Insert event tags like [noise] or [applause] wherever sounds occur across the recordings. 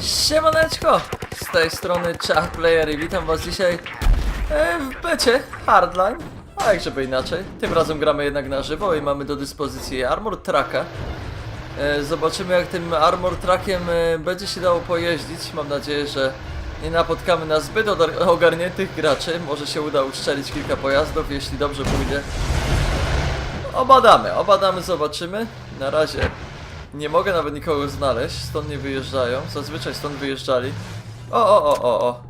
Siemaneczko! Z tej strony Chat Player i witam was dzisiaj e, w becie Hardline. A jak żeby inaczej. Tym razem gramy jednak na żywo i mamy do dyspozycji Armor Tracka. E, zobaczymy jak tym Armor Trackiem e, będzie się dało pojeździć. Mam nadzieję, że nie napotkamy na zbyt ogarniętych graczy. Może się uda uszczelić kilka pojazdów, jeśli dobrze pójdzie. Obadamy, obadamy, zobaczymy. Na razie nie mogę nawet nikogo znaleźć, stąd nie wyjeżdżają. Zazwyczaj stąd wyjeżdżali. O, o, o, o, o.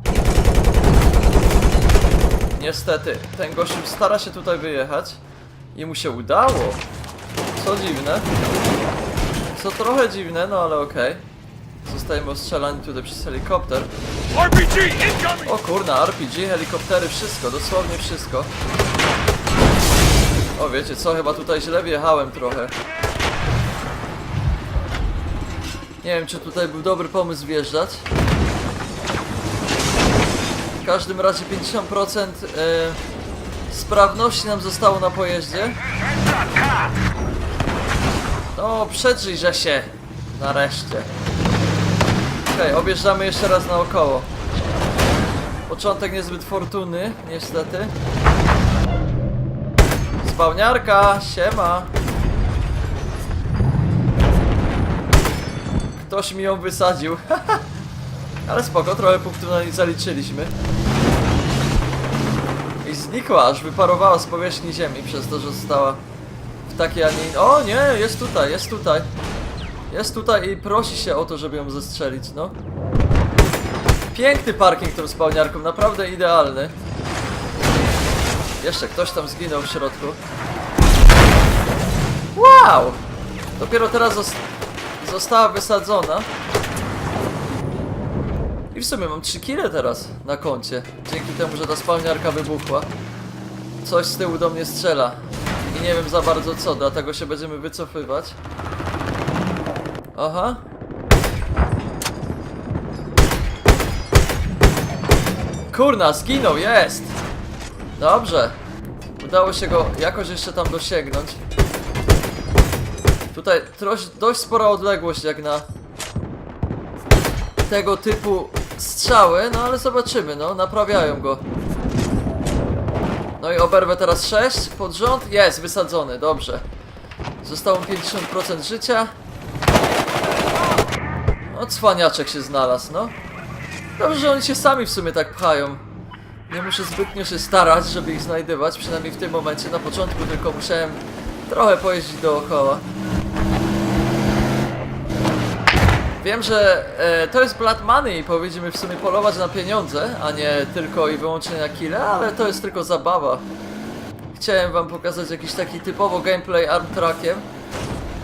Niestety, ten gościu stara się tutaj wyjechać i mu się udało. Co dziwne. Co trochę dziwne, no ale okej. Zostajemy ostrzelani tutaj przez helikopter. RPG incoming! O kurna, RPG, helikoptery, wszystko, dosłownie wszystko. O wiecie co, chyba tutaj źle wjechałem trochę. Nie wiem, czy tutaj był dobry pomysł wjeżdżać. W każdym razie 50% e, sprawności nam zostało na pojeździe. No, przedrzyjże się. Nareszcie. Okej, objeżdżamy jeszcze raz naokoło. Początek niezbyt fortuny, niestety. Spawniarka, siema. Ktoś mi ją wysadził. [laughs] Ale spoko, trochę punktów na niej zaliczyliśmy. I znikła, aż wyparowała z powierzchni ziemi przez to, że została w takiej, a nie... O nie, jest tutaj, jest tutaj. Jest tutaj i prosi się o to, żeby ją zestrzelić, no. Piękny parking tą spawniarką, naprawdę idealny. Jeszcze ktoś tam zginął w środku. Wow! Dopiero teraz została wysadzona. I w sumie mam 3 kile teraz na koncie. Dzięki temu, że ta spawniarka wybuchła. Coś z tyłu do mnie strzela. I nie wiem za bardzo co, dlatego się będziemy wycofywać. Aha. Kurna, zginął, jest! Dobrze. Udało się go jakoś jeszcze tam dosięgnąć. Tutaj troś, dość spora odległość jak na tego typu strzały, no ale zobaczymy, no, naprawiają go. No i oberwę teraz 6 pod rząd. Jest, wysadzony, dobrze. Zostało mu 50% życia. No, cwaniaczek się znalazł, no. Dobrze, że oni się sami w sumie tak pchają. Nie muszę zbytnio się starać, żeby ich znajdywać, przynajmniej w tym momencie. Na początku tylko musiałem trochę pojeździć dookoła. Wiem, że e, to jest Blood Money i powinniśmy w sumie polować na pieniądze, a nie tylko i wyłącznie na kile, ale to jest tylko zabawa. Chciałem wam pokazać jakiś taki typowo gameplay arm trackiem.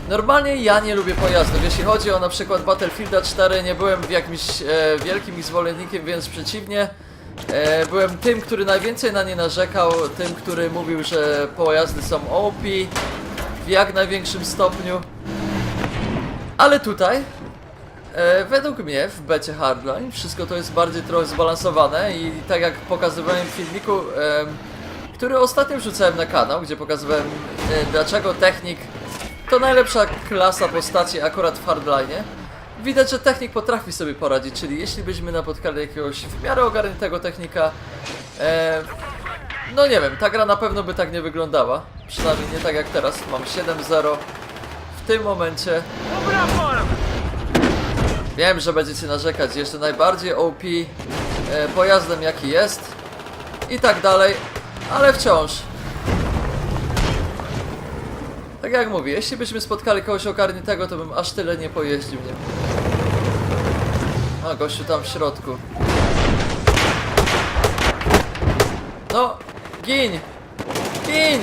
Normalnie ja nie lubię pojazdów. Jeśli chodzi o na przykład Battlefielda 4, nie byłem jakimś e, wielkim ich zwolennikiem, więc przeciwnie. E, byłem tym, który najwięcej na nie narzekał, tym, który mówił, że pojazdy są OP w jak największym stopniu. Ale tutaj, według mnie w becie Hardline, wszystko to jest bardziej trochę zbalansowane i tak jak pokazywałem w filmiku, który ostatnio wrzucałem na kanał, gdzie pokazywałem e, dlaczego technik to najlepsza klasa postaci akurat w Hardline. Widać, że technik potrafi sobie poradzić, czyli jeśli byśmy napotkali jakiegoś w miarę ogarniętego technika, e, no nie wiem, ta gra na pewno by tak nie wyglądała. Przynajmniej nie tak jak teraz. Mam 7-0 w tym momencie. Him! Wiem, że będziecie narzekać, jeszcze najbardziej OP e, pojazdem jaki jest i tak dalej, ale wciąż. Tak jak mówię, jeśli byśmy spotkali kogoś ogarniętego, to bym aż tyle nie pojeździł, nie? A, gościu tam w środku. No, gin! Gin!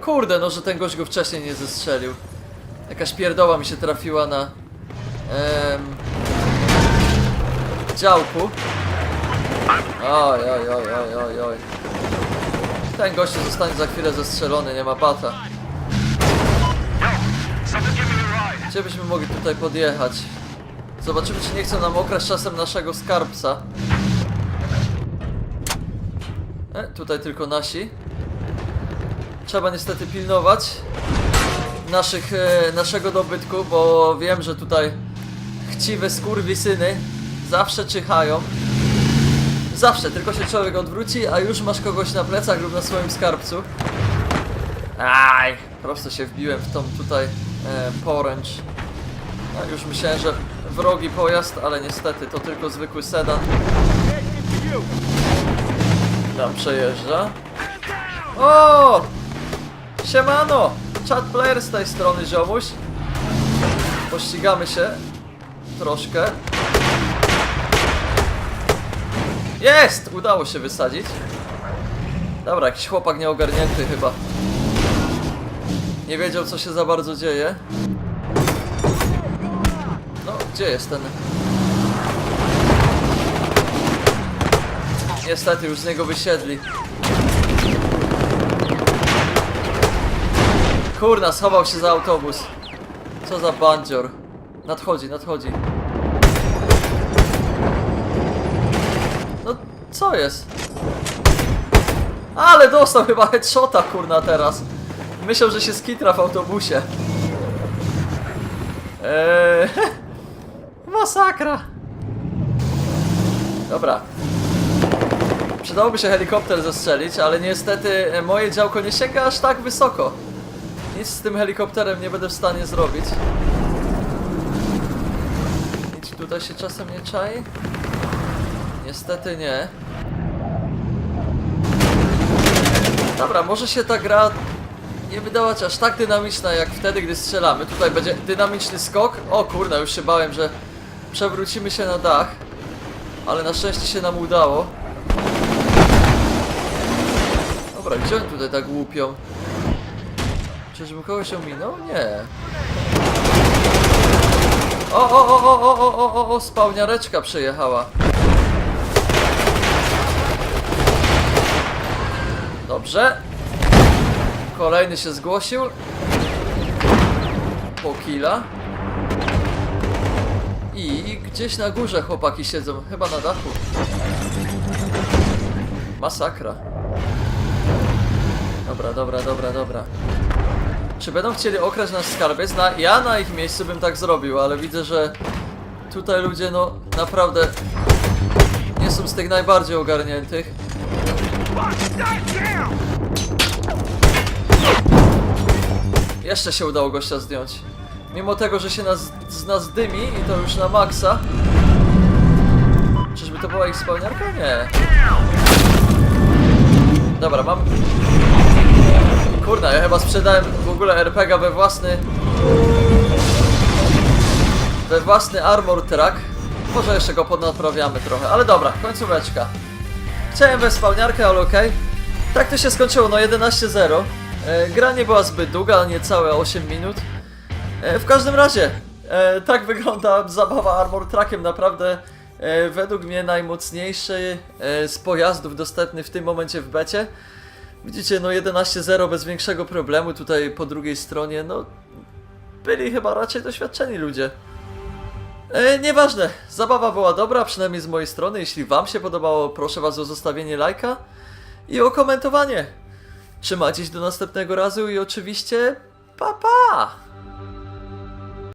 Kurde, no, że ten gość go wcześniej nie zestrzelił. Jakaś pierdoła mi się trafiła na... Em, działku. Oj, oj, oj, oj, oj, oj. Ten gość zostanie za chwilę zestrzelony, nie ma bata. Gdzie byśmy mogli tutaj podjechać? Zobaczymy, czy nie chcą nam okraść czasem naszego skarbca. E, tutaj tylko nasi. Trzeba niestety pilnować naszych, e, naszego dobytku, bo wiem, że tutaj chciwe skurwysyny zawsze czyhają. Zawsze, tylko się człowiek odwróci, a już masz kogoś na plecach lub na swoim skarbcu. Aj, prosto się wbiłem w tą tutaj e, poręcz. A już myślałem, że wrogi pojazd, ale niestety to tylko zwykły sedan. Tam przejeżdża. O! Siemano! Chat player z tej strony, ziomuś. Pościgamy się. Troszkę. Jest! Udało się wysadzić. Dobra, jakiś chłopak nieogarnięty chyba. Nie wiedział co się za bardzo dzieje. No, gdzie jest ten? Niestety już z niego wysiedli. Kurna, schował się za autobus. Co za bandzior. Nadchodzi, nadchodzi. No, co jest? Ale dostał chyba headshota, kurna, teraz. Myślał, że się skitra w autobusie. Eee, [laughs] masakra. Dobra. Przydałoby się helikopter zestrzelić, ale niestety e, moje działko nie sięga aż tak wysoko. Nic z tym helikopterem nie będę w stanie zrobić. Nic tutaj się czasem nie czai? Niestety nie. Dobra, może się ta gra nie wydawać aż tak dynamiczna jak wtedy, gdy strzelamy. Tutaj będzie dynamiczny skok. O kurna, już się bałem, że przewrócimy się na dach. Ale na szczęście się nam udało. Dobra, gdzie oni tutaj tak łupią? Czyżbym kogoś ominął? Nie. O, o, o, o, o, o, o, o, o, spałniareczka przejechała. Dobrze. Kolejny się zgłosił. Po killa. I gdzieś na górze chłopaki siedzą, chyba na dachu. Masakra. Dobra, dobra, dobra, dobra. Czy będą chcieli okraść nasz skarbiec? Na, ja na ich miejscu bym tak zrobił, ale widzę, że tutaj ludzie no naprawdę nie są z tych najbardziej ogarniętych. Jeszcze się udało gościa zdjąć. Mimo tego, że się nas, z nas dymi i to już na maksa. Czyżby to była ich spełniarka? Nie. Dobra, mam... Chyba sprzedałem w ogóle RPG we własny... We własny armor track. Może jeszcze go podnaprawiamy trochę, ale dobra, końcóweczka. Chciałem we spełniarkę, ale okej. Tak to się skończyło, no 11-0. E, gra nie była zbyt długa, niecałe 8 minut. E, w każdym razie, e, tak wygląda zabawa Armor Trackiem. Naprawdę, według mnie najmocniejszy z pojazdów dostępny w tym momencie w becie. Widzicie, no 11-0 bez większego problemu. Tutaj po drugiej stronie, no byli chyba raczej doświadczeni ludzie. E, nieważne, zabawa była dobra, przynajmniej z mojej strony. Jeśli Wam się podobało, proszę Was o zostawienie lajka i o komentowanie. Trzymajcie się do następnego razu i oczywiście pa pa!